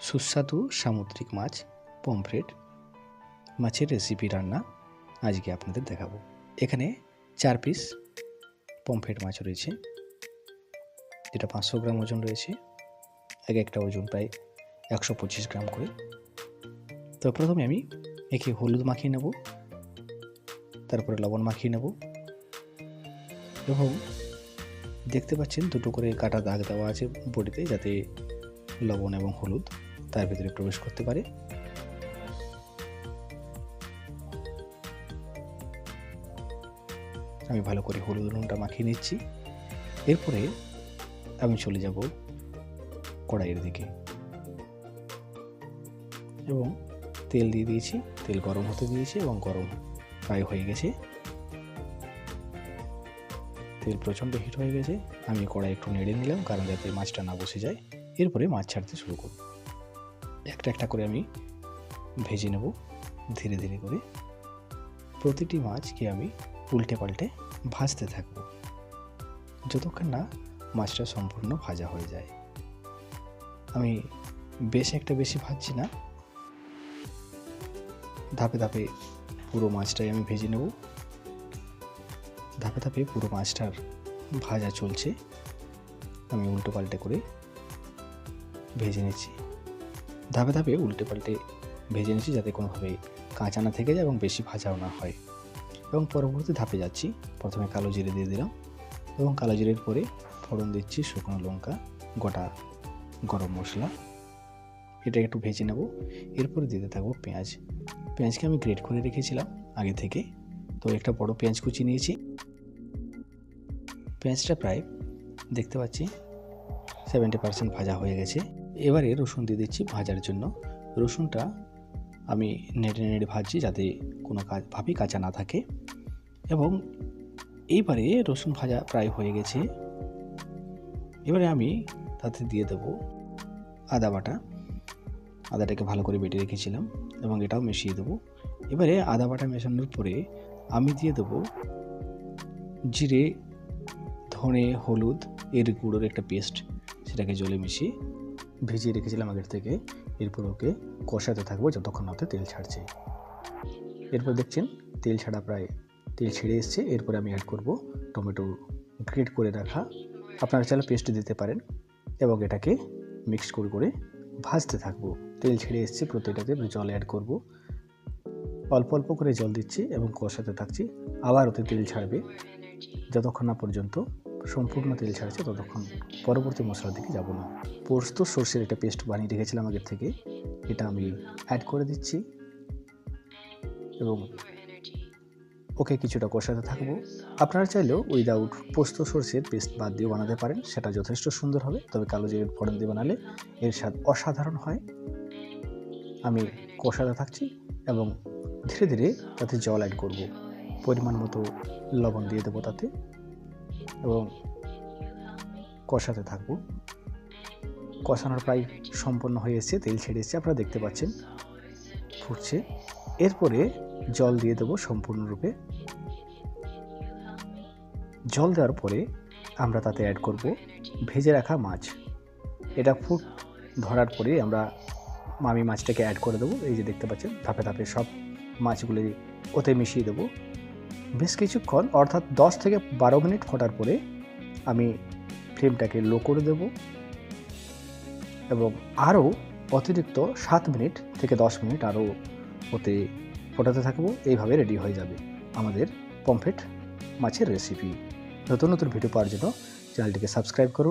সুস্বাদু সামুদ্রিক মাছ পমফ্রেট মাছের রেসিপি রান্না আজকে আপনাদের দেখাবো। এখানে চার পিস পমফ্রেট মাছ রয়েছে। যেটা পাঁচশো গ্রাম ওজন রয়েছে। এক একটা ওজন প্রায় একশো পঁচিশ গ্রাম করে। তো প্রথমে আমি একে হলুদ মাখিয়ে নেব। তারপরে লবণ মাখিয়ে নেব। এবং দেখতে পাচ্ছেন দুটো করে কাটা দাগ দেওয়া আছে বডিতে যাতে লবণ এবং হলুদ তার ভিতরে প্রবেশ করতে পারে। আমি ভালো করে হলুদ নুনটা মাখিয়ে নিচ্ছি। এরপরে আমি চলে যাব কড়াইয়ের দিকে। এবং তেল দিয়ে দিয়েছি, তেল গরম হতে দিয়েছি এবং গরম প্রায় হয়ে গেছে। তেল প্রচণ্ড হিট হয়ে গেছে। আমি কড়াই একটু নেড়ে নিলাম, কারণ যাতে মাছটা না বসে যায়। এরপরে মাছ ছাড়তে শুরু করব। একটা একটা করে আমি ভেজে নেব ধীরে ধীরে করে। প্রতিটি মাছকে আমি উল্টে পাল্টে ভাজতে থাকব। যতক্ষণ না মাছটা সম্পূর্ণ ভাজা হয়ে যায়। আমি বেশ একটা বেশি ভাজছি না। ধাপে ধাপে পুরো মাছটাই আমি ভেজে নেব। ধাপে ধাপে পুরো মাছটার ভাজা চলছে। আমি উল্টো পাল্টে করে ভেজে নিচ্ছি। ধাপে ধাপে উল্টে পাল্টে ভেজে নিচ্ছি যাতে কোনোভাবে কাঁচা না থেকে যায় এবং বেশি ভাজাও না হয়। এবং পরবর্তী ধাপে যাচ্ছি। প্রথমে কালো জিরে দিয়ে দিলাম এবং কালো জিরের পরে ফোড়ন দিচ্ছি শুকনো লঙ্কা, গোটা গরম মশলা। এটা একটু ভেজে নেব। এরপরে দিতে থাকব পেঁয়াজ। পেঁয়াজকে আমি গ্রেট করে রেখেছিলাম আগে থেকে। তো একটা বড় পেঁয়াজ কুচি নিয়েছি। পেঁয়াজটা প্রায় দেখতে পাচ্ছি সেভেন্টি পার্সেন্ট ভাজা হয়ে গেছে। এবারে রসুন দিয়ে দিচ্ছি ভাজার জন্য। রসুনটা আমি নেড়ে নেড়ে ভাজছি যাতে কোনো কাজ ভাবি কাঁচা না থাকে। এবং এইবারে রসুন ভাজা প্রায় হয়ে গেছে। এবারে আমি তাতে দিয়ে দেব আদা বাটা। আদাটাকে ভালো করে বেটে রেখেছিলাম এবং এটাও মিশিয়ে দেবো। এবারে আদা বাটা মেশানোর পরে আমি দিয়ে দেবো জিরে, ধনে, হলুদ, এর গুঁড়োর একটা পেস্ট, সেটাকে জলে মিশিয়ে ভিজিয়ে রেখেছিলাম আগের থেকে। এরপর ওকে কষাতে থাকব যতক্ষণ না তেল ছাড়ছে। এরপর দেখছেন তেল ছাড়া প্রায়, তেল ছেড়ে এসছে। এরপরে আমি অ্যাড করব টমেটো গ্রেট করে রাখা। আপনারা চাইলে পেস্ট দিতে পারেন এবং এটাকে মিক্স করে করে ভাজতে থাকব। তেল ছেড়ে এসছে, প্রতিটাতে জল অ্যাড করব। অল্প অল্প করে জল দিচ্ছি এবং কষাতে থাকছি। আবার ওতে তেল ছাড়বে যতক্ষণ না পর্যন্ত সম্পূর্ণ তেল ছাড়ছে ততক্ষণ। পরবর্তী মশলার দিকে যাব না। পোস্ত, সর্ষের একটা পেস্ট বানিয়ে রেখেছিলাম আগের থেকে। এটা আমি অ্যাড করে দিচ্ছি। এবং ওকে কিছুটা কষাতে থাকব। আপনারা চাইলেও উইদাউট পোস্ত, সর্ষের পেস্ট বাদ দিয়ে বানাতে পারেন। সেটা যথেষ্ট সুন্দর হবে। তবে কালো জিরের ফোড়ন দিয়ে বানালে এর স্বাদ অসাধারণ হয়। আমি কষাতে থাকছি এবং ধীরে ধীরে তাতে জল অ্যাড করব। পরিমাণ মতো লবণ দিয়ে দেবো তাতে। এবং কষাতে থাকব কষানোর প্রায় সম্পন্ন হয়ে এসছে, তেল ছেড়ে এসছে, আপনারা দেখতে পাচ্ছেন। ফুটছে। এরপরে জল দিয়ে দেবো সম্পূর্ণরূপে। জল দেওয়ার পরে আমরা তাতে অ্যাড করব ভেজে রাখা মাছ। এটা ফুট ধরার পরে আমরা মামি মাছটাকে অ্যাড করে দেবো। এই যে দেখতে পাচ্ছেন, ধাপে ধাপে সব মাছগুলি ওতে মিশিয়ে দেবো। বেশ কিছুক্ষণ, অর্থাৎ দশ থেকে বারো মিনিট ফোটার পরে আমি ফ্লেমটাকে লো করে দেব এবং আরও অতিরিক্ত সাত মিনিট থেকে দশ মিনিট আরও ওতে ফোটাতে থাকব। এইভাবে রেডি হয়ে যাবে আমাদের পমফ্রেট মাছের রেসিপি নতুন নতুন ভিডিও পাওয়ার জন্য চ্যানেলটিকে সাবস্ক্রাইব করুন।